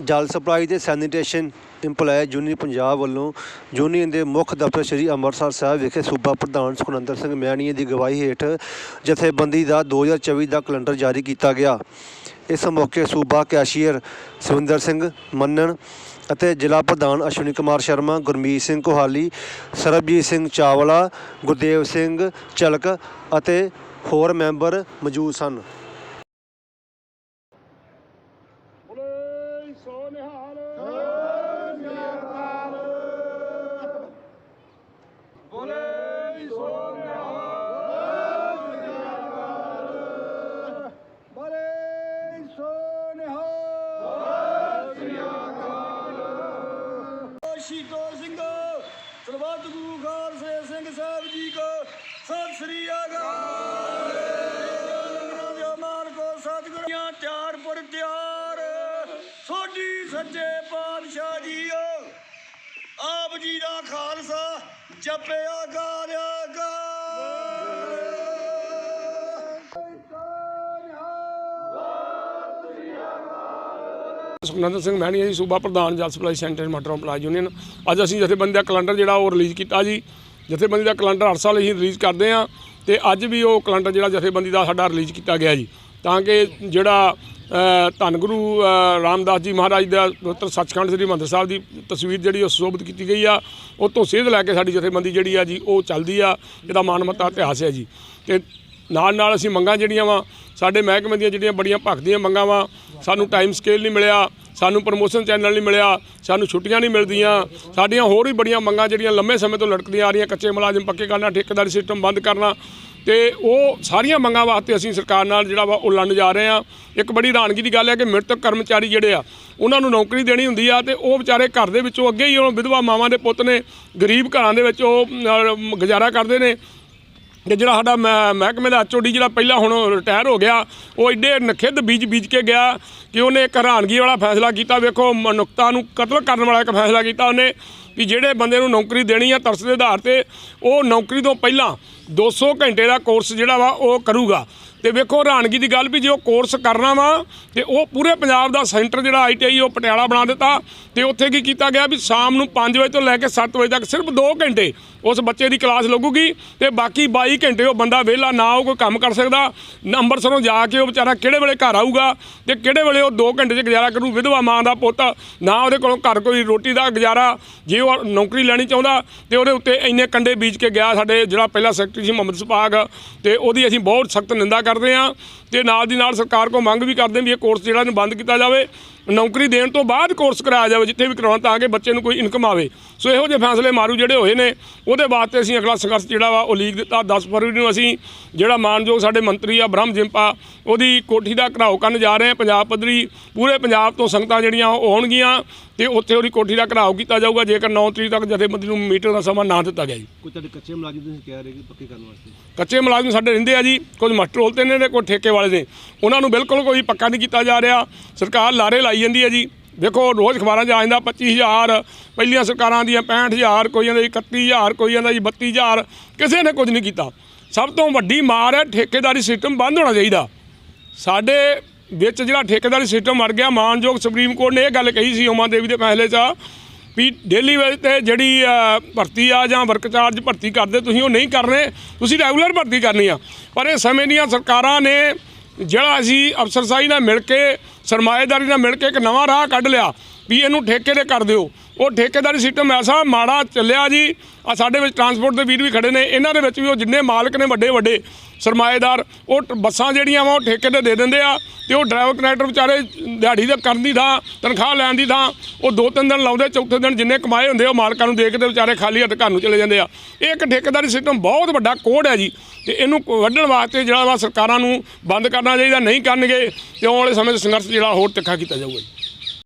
ਜਲ ਸਪਲਾਈ ਤੇ sanitation employee union Punjab ਵੱਲੋਂ ਯੂਨੀਅਨ ਦੇ ਮੁੱਖ ਦਫ਼ਤਰ ਸ੍ਰੀ ਅੰਮ੍ਰਿਤਸਰ ਸਾਹਿਬ ਵਿਖੇ ਸੂਬਾ ਪ੍ਰਧਾਨ ਸੁਖਨੰਦਰ ਸਿੰਘ ਮੈਣੀਏ ਦੀ ਗਵਾਹੀ ਹੇਠ ਜਥੇਬੰਦੀ ਦਾ 2024 ਦਾ ਕੈਲੰਡਰ ਜਾਰੀ ਕੀਤਾ ਗਿਆ। ਇਸ ਮੌਕੇ ਸੂਬਾ ਕੈਸ਼ੀਅਰ ਸਵਿੰਦਰ ਸਿੰਘ ਮੰਨਣ ਅਤੇ ਜ਼ਿਲ੍ਹਾ ਪ੍ਰਧਾਨ ਅਸ਼ਵਨੀ ਕੁਮਾਰ ਸ਼ਰਮਾ, ਗੁਰਮੀਤ ਸਿੰਘ ਕੋਹਾਲੀ, ਸਰਬਜੀਤ ਸਿੰਘ ਚਾਵਲਾ, ਗੁਰਦੇਵ ਸਿੰਘ ਚਲਕ ਅਤੇ ਹੋਰ ਮੈਂਬਰ ਮੌਜੂਦ ਸਨ। ਸ਼ੀਤੋ ਸਿੰਘ। ਸਰਬੱਤ ਗੁਰੂ ਖਾਲਸੇ ਸਿੰਘ ਸਾਹਿਬ ਜੀ ਕੋ ਸਤਿ ਸ੍ਰੀ ਅਕਾਲ। ਲੰਗਰਾਂ ਦੇ ਕੋ ਸਤਿਗੁਰਾਂ। ਤਿਆਰ ਪਰ ਤਿਆਰ। ਸੋਢੀ ਸੱਚੇ ਪਾਤਸ਼ਾਹ ਜੀਓ ਆਪ ਜੀ ਦਾ ਖਾਲਸਾ ਜਪਿਆ ਗਾਲਿਆ ਸੁਖਨੰਦਰ ਸਿੰਘ ਮਹਿਣੀ ਹੈ ਜੀ, ਸੂਬਾ ਪ੍ਰਧਾਨ ਜਲ ਸਪਲਾਈ ਸੈਂਟਰ, ਮਟਰੋਂ ਪਲਾਈ ਯੂਨੀਅਨ। ਅੱਜ ਅਸੀਂ ਜਥੇਬੰਦੀ ਦਾ ਕੈਲੰਡਰ ਜਿਹੜਾ ਉਹ ਰਿਲੀਜ਼ ਕੀਤਾ ਜੀ। ਜਥੇਬੰਦੀ ਦਾ ਕੈਲੰਡਰ ਹਰ ਸਾਲ ਅਸੀਂ ਰਿਲੀਜ਼ ਕਰਦੇ ਆ ਤੇ ਅੱਜ ਵੀ ਉਹ ਕੈਲੰਡਰ ਜਿਹੜਾ ਜਥੇਬੰਦੀ ਦਾ ਸਾਡਾ ਰਿਲੀਜ਼ ਕੀਤਾ ਗਿਆ ਜੀ। ਤਾਂ ਕਿ ਜਿਹੜਾ ਧੰਨ ਗੁਰੂ ਰਾਮਦਾਸ ਜੀ ਮਹਾਰਾਜ ਦਾ ਪਵਿੱਤਰ ਸੱਚਖੰਡ ਸ੍ਰੀ ਹਰਿਮੰਦਰ ਸਾਹਿਬ ਦੀ ਤਸਵੀਰ ਜਿਹੜੀ ਉਹ ਸੁਸ਼ੋਭਿਤ ਕੀਤੀ ਗਈ ਆ, ਉਹ ਤੋਂ ਸੇਧ ਲੈ ਕੇ ਸਾਡੀ ਜਥੇਬੰਦੀ ਜਿਹੜੀ ਆ ਜੀ, ਉਹ ਚੱਲਦੀ ਆ। ਇਹਦਾ ਮਾਨਮਤਾ ਇਤਿਹਾਸ ਹੈ ਜੀ। ਤੇ ਨਾਲ ਨਾਲ ਅਸੀਂ ਮੰਗਾਂ ਜਿਹੜੀਆਂ ਵਾ ਸਾਡੇ ਮਹਿਕਮੇ ਦੀਆਂ ਜਿਹੜੀਆਂ ਬੜੀਆਂ ਭਖਦੀਆਂ ਮੰਗਾਂ ਵਾ, ਸਾਨੂੰ ਟਾਈਮ ਸਕੇਲ ਨਹੀਂ ਮਿਲਿਆ, ਸਾਨੂੰ ਪ੍ਰਮੋਸ਼ਨ ਚੈਨਲ ਨਹੀਂ ਮਿਲਿਆ, ਸਾਨੂੰ ਛੁੱਟੀਆਂ ਨਹੀਂ ਮਿਲਦੀਆਂ। ਸਾਡੀਆਂ ਹੋਰ ਵੀ ਬੜੀਆਂ ਮੰਗਾਂ ਜਿਹੜੀਆਂ ਲੰਮੇ ਸਮੇਂ ਤੋਂ ਲਟਕਦੀਆਂ ਆ ਰਹੀਆਂ, ਕੱਚੇ ਮੁਲਾਜ਼ਮ ਪੱਕੇ ਕਰਨਾ, ਠੇਕੇਦਾਰੀ ਸਿਸਟਮ ਬੰਦ ਕਰਨਾ, ਤੇ ਉਹ ਸਾਰੀਆਂ ਮੰਗਾਂ ਵਾਸਤੇ ਅਸੀਂ ਸਰਕਾਰ ਨਾਲ ਜਿਹੜਾ ਵਾ ਉਹ ਲੜਨ ਜਾ ਰਹੇ ਆ ਇੱਕ ਬੜੀ ਹੈਰਾਨਗੀ ਦੀ ਗੱਲ ਹੈ ਕਿ ਮ੍ਰਿਤਕ ਕਰਮਚਾਰੀ ਜਿਹੜੇ ਆ, ਉਹਨਾਂ ਨੂੰ ਨੌਕਰੀ ਦੇਣੀ ਹੁੰਦੀ ਆ, ਤੇ ਉਹ ਵਿਚਾਰੇ ਘਰ ਦੇ ਵਿੱਚੋਂ ਅੱਗੇ ਹੀ ਉਹ ਵਿਧਵਾ ਮਾਵਾਂ ਦੇ ਪੁੱਤ ਨੇ, ਗਰੀਬ ਘਰਾਂ ਦੇ ਵਿੱਚ ਉਹ ਗੁਜ਼ਾਰਾ ਕਰਦੇ ਨੇ। ਕਿ ਜਿਹੜਾ ਸਾਡਾ ਮਹਿ- ਮਹਿਕਮੇ ਦਾ ਐਚਓਡੀ ਜਿਹੜਾ ਪਹਿਲਾਂ ਹੁਣ ਰਿਟਾਇਰ ਹੋ ਗਿਆ, ਉਹ ਐਡੇ ਨਖਿੱਧ ਬੀਜ ਬੀਜ ਕੇ ਗਿਆ ਕਿ ਉਹਨੇ ਇੱਕ ਹੈਰਾਨਗੀ ਵਾਲਾ ਫੈਸਲਾ ਕੀਤਾ, ਵੇਖੋ ਮਨੁੱਖਤਾ ਨੂੰ ਕਤਲ ਕਰਨ ਵਾਲਾ ਇੱਕ ਫੈਸਲਾ ਕੀਤਾ ਉਹਨੇ ਕਿ ਜਿਹੜੇ ਬੰਦੇ ਨੂੰ ਨੌਕਰੀ ਦੇਣੀ ਆ ਤਰਸ ਦੇ ਆਧਾਰ ਤੇ, ਉਹ ਨੌਕਰੀ ਤੋਂ ਪਹਿਲਾਂ 200 ਘੰਟੇ ਦਾ ਕੋਰਸ ਜਿਹੜਾ ਵਾ ਉਹ ਕਰੂਗਾ। ਤੇ ਵੇਖੋ, ਹੈਰਾਨਗੀ ਦੀ ਗੱਲ ਵੀ ਜੇ ਉਹ ਕੋਰਸ ਕਰਨਾ ਵਾ, ਤੇ ਉਹ ਪੂਰੇ ਪੰਜਾਬ ਦਾ ਸੈਂਟਰ ਜਿਹੜਾ ਆਈਟੀਆਈ ਉਹ ਪਟਿਆਲਾ ਬਣਾ ਦਿੱਤਾ, ਤੇ ਉੱਥੇ ਕੀ ਕੀਤਾ ਗਿਆ ਵੀ ਸ਼ਾਮ ਨੂੰ 5 ਵਜੇ ਤੋਂ ਲੈ ਕੇ 7 ਵਜੇ ਤੱਕ ਸਿਰਫ 2 ਘੰਟੇ ਉਸ ਬੱਚੇ ਦੀ ਕਲਾਸ ਲੱਗੂਗੀ ਤੇ ਬਾਕੀ 22 ਘੰਟੇ ਉਹ ਬੰਦਾ ਵਿਹਲਾ ਨਾ ਉਹ ਕੋਈ ਕੰਮ ਕਰ ਸਕਦਾ। ਨਾ ਅੰਮ੍ਰਿਤਸਰੋਂ ਜਾ ਕੇ ਉਹ ਵਿਚਾਰਾ ਕਿਹੜੇ ਵੇਲੇ ਘਰ ਆਊਗਾ ਤੇ ਕਿਹੜੇ ਵੇਲੇ ਉਹ 2 ਘੰਟੇ 'ਚ ਗੁਜ਼ਾਰਾ ਕਰੂ? ਵਿਧਵਾ ਮਾਂ ਦਾ ਪੁੱਤ, ਨਾ ਉਹਦੇ ਕੋਲੋਂ ਘਰ ਕੋਈ ਰੋਟੀ ਦਾ ਗੁਜ਼ਾਰਾ, ਜੇ ਉਹ ਨੌਕਰੀ ਲੈਣੀ ਚਾਹੁੰਦਾ ਤੇ ਉਹਦੇ ਉੱਤੇ ਇੰਨੇ ਕੰਡੇ ਬੀਜ ਕੇ ਗਿਆ ਸਾਡੇ ਜਿਹੜਾ ਪਹਿਲਾ ਸੈਕਟਰੀ ਸੀ ਮੁਹੰਮਦ ਸੁਪਾਗ, ਤੇ ਉਹਦੀ ਅਸੀਂ ਬਹੁਤ ਸਖਤ ਨਿੰਦਾ ਕਰ ਕਰਦੇ ਹਾਂ। ਤੇ ਨਾਲ ਦੀ ਨਾਲ ਸਰਕਾਰ ਕੋ ਮੰਗ ਵੀ ਕਰਦੇ ਵੀ ਇਹ ਕੋਰਸ ਜਿਹੜਾ ਨੂੰ ਬੰਦ ਕੀਤਾ ਜਾਵੇ ਨੌਕਰੀ ਦੇਣ ਤੋਂ ਬਾਅਦ ਕੋਰਸ ਕਰਾਇਆ ਜਾਵੇ ਜਿੱਥੇ ਵੀ ਕਰਾਉਣਾ ਤਾਂ ਕਿ ਬੱਚੇ ਨੂੰ ਕੋਈ ਇਨਕਮ ਆਵੇ। ਸੋ ਇਹੋ ਜਿਹੇ ਫੈਸਲੇ ਮਾਰੂ ਜਿਹੜੇ ਹੋਏ ਨੇ ਉਹਦੇ ਵਾਸਤੇ ਅਸੀਂ ਅਗਲਾ ਸੰਘਰਸ਼ ਜਿਹੜਾ ਵਾ ਉਹ ਲੀਕ ਦਿੱਤਾ। 10 ਫਰਵਰੀ ਨੂੰ ਅਸੀਂ ਜਿਹੜਾ ਮਾਨਯੋਗ ਸਾਡੇ ਮੰਤਰੀ ਆ ਬ੍ਰਹਮ ਜਿੰਪਾ ਉਹਦੀ ਕੋਠੀ ਦਾ ਘਰਾਓ ਕਰਨ ਜਾ ਰਹੇ ਹਾਂ। ਪੰਜਾਬ ਪੱਧਰੀ ਪੂਰੇ ਪੰਜਾਬ ਤੋਂ ਸੰਗਤਾਂ ਜਿਹੜੀਆਂ ਉਹ ਆਉਣਗੀਆਂ ਤੇ ਉੱਥੇ ਉਹਦੀ ਕੋਠੀ ਦਾ ਘਰਾਓ ਕੀਤਾ ਜਾਊਗਾ ਜੇਕਰ 9 ਤਰੀਕ ਤੱਕ ਜਥੇਬੰਦੀ ਨੂੰ ਮੀਟਿੰਗ ਦਾ ਸਮਾਂ ਨਾ ਦਿੱਤਾ ਗਿਆ ਜੀ। ਕੋਈ ਤੁਹਾਡੇ ਕੱਚੇ ਮੁਲਾਜ਼ਮ ਤੁਸੀਂ ਕਹਿ ਰਹੇ ਕਿ ਪੱਕੇ ਕਰਨ ਵਾਸਤੇ? ਕੱਚੇ ਮੁਲਾਜ਼ਮ ਸਾਡੇ ਰਹਿੰਦੇ ਆ ਜੀ ਕੁਝ ਮਾਸਟਰ ਰੋਲ ਤੇ ਨੇ ਕੋਈ ਠੇਕੇ ਵਾਲੇ ਨੇ ਉਹਨਾਂ ਨੂੰ ਬਿਲਕੁਲ ਕੋਈ ਪੱਕਾ ਨਹੀਂ ਕੀਤਾ ਜਾ ਰਿਹਾ। ਸਰਕਾਰ ਲਾਰੇ ਲਾਈ ਜਾਂਦੀ ਹੈ ਜੀ। ਦੇਖੋ, ਰੋਜ਼ ਅਖਬਾਰਾਂ 'ਚ ਆ ਜਾਂਦਾ 25000 ਪਹਿਲੀਆਂ ਸਰਕਾਰਾਂ ਦੀਆਂ 65000 ਕੋਈ ਕਹਿੰਦਾ ਜੀ 31000 ਕੋਈ ਕਹਿੰਦਾ ਜੀ 32000 ਕਿਸੇ ਨੇ ਕੁਝ ਨਹੀਂ ਕੀਤਾ। ਸਭ ਤੋਂ ਵੱਡੀ ਮਾਰ ਹੈ, ਠੇਕੇਦਾਰੀ ਸਿਸਟਮ ਬੰਦ ਹੋਣਾ ਚਾਹੀਦਾ। ਸਾਡੇ ਵਿੱਚ ਜਿਹੜਾ ਠੇਕੇਦਾਰੀ ਸਿਸਟਮ ਮਰ ਗਿਆ, ਮਾਨਯੋਗ ਸੁਪਰੀਮ ਕੋਰਟ ਨੇ ਇਹ ਗੱਲ ਕਹੀ ਸੀ, ਉਮਾ ਦੇਵੀ ਦੇ ਫੈਸਲੇ 'ਚ, ਵੀ ਡੇਲੀ ਵੇਜ ਤੇ ਜਿਹੜੀ ਭਰਤੀ ਆ ਜਾਂ ਵਰਕ ਚਾਰਜ ਭਰਤੀ ਕਰਦੇ ਤੁਸੀਂ, ਉਹ ਨਹੀਂ ਕਰਨੇ। ਤੁਸੀਂ ਰੈਗੂਲਰ ਭਰਤੀ ਕਰਨੀ ਆ। ਪਰ ਇਹ ਸਮੇਂ ਦੀਆਂ ਸਰਕਾਰਾਂ ਨੇ ਜਿਹੜਾ ਅਸੀਂ ਅਫਸਰਸ਼ਾਹੀ ਨਾਲ ਮਿਲ ਕੇ, ਸਰਮਾਏਦਾਰੀ ਨਾਲ ਮਿਲ ਕੇ ਇੱਕ ਨਵਾਂ ਰਾਹ ਕੱਢ ਲਿਆ, ਵੀ ਇਹਨੂੰ ਠੇਕੇ 'ਤੇ ਕਰ ਦਿਓ। ਉਹ ਠੇਕੇਦਾਰੀ ਸਿਸਟਮ ਐਸਾ ਮਾੜਾ ਚੱਲਿਆ ਜੀ। ਆ ਸਾਡੇ ਵਿੱਚ ਟਰਾਂਸਪੋਰਟ ਦੇ ਵੀਰ ਵੀ ਖੜੇ ਨੇ। ਇਹਨਾਂ ਦੇ ਵਿੱਚ ਵੀ ਉਹ ਜਿੰਨੇ ਮਾਲਕ ਨੇ ਵੱਡੇ ਵੱਡੇ, ਸਰਮਾਏਦਾਰ, ਉਹ ਟ- ਬੱਸਾਂ ਜਿਹੜੀਆਂ ਵਾ ਉਹ ਠੇਕੇ ਤੇ ਦੇ ਦਿੰਦੇ ਆ ਤੇ ਉਹ ਡਰਾਈਵਰ ਕਨੈਕਟਰ ਵਿਚਾਰੇ ਦਿਹਾੜੀ ਦਾ ਕਰਨ ਦੀ ਥਾਂ, ਤਨਖਾਹ ਲੈਣ ਦੀ ਥਾਂ, ਉਹ ਦੋ ਤਿੰਨ ਦਿਨ ਲਾਉਂਦੇ, ਚੌਥੇ ਦਿਨ ਜਿੰਨੇ ਕਮਾਏ ਹੁੰਦੇ ਉਹ ਮਾਲਕਾਂ ਨੂੰ ਦੇ ਕੇ ਤੇ ਵਿਚਾਰੇ ਖਾਲੀ ਹੱਥ ਘਰ ਨੂੰ ਚਲੇ ਜਾਂਦੇ ਆ। ਇਹ ਇੱਕ ਠੇਕੇਦਾਰੀ ਸਿਸਟਮ ਬਹੁਤ ਵੱਡਾ ਕੋਡ ਹੈ ਜੀ ਤੇ ਇਹਨੂੰ ਵੱਢਣ ਵਾਸਤੇ ਜਿਹੜਾ ਵਾ ਸਰਕਾਰਾਂ ਨੂੰ ਬੰਦ ਕਰਨਾ ਚਾਹੀਦਾ, ਨਹੀਂ ਕਰਨਗੇ ਤੇ ਆਉਣ ਵਾਲੇ ਸਮੇਂ 'ਚ ਸੰਘਰਸ਼ ਜਿਹੜਾ ਹੋਰ ਤਿੱਖਾ ਕੀਤਾ ਜਾਊਗਾ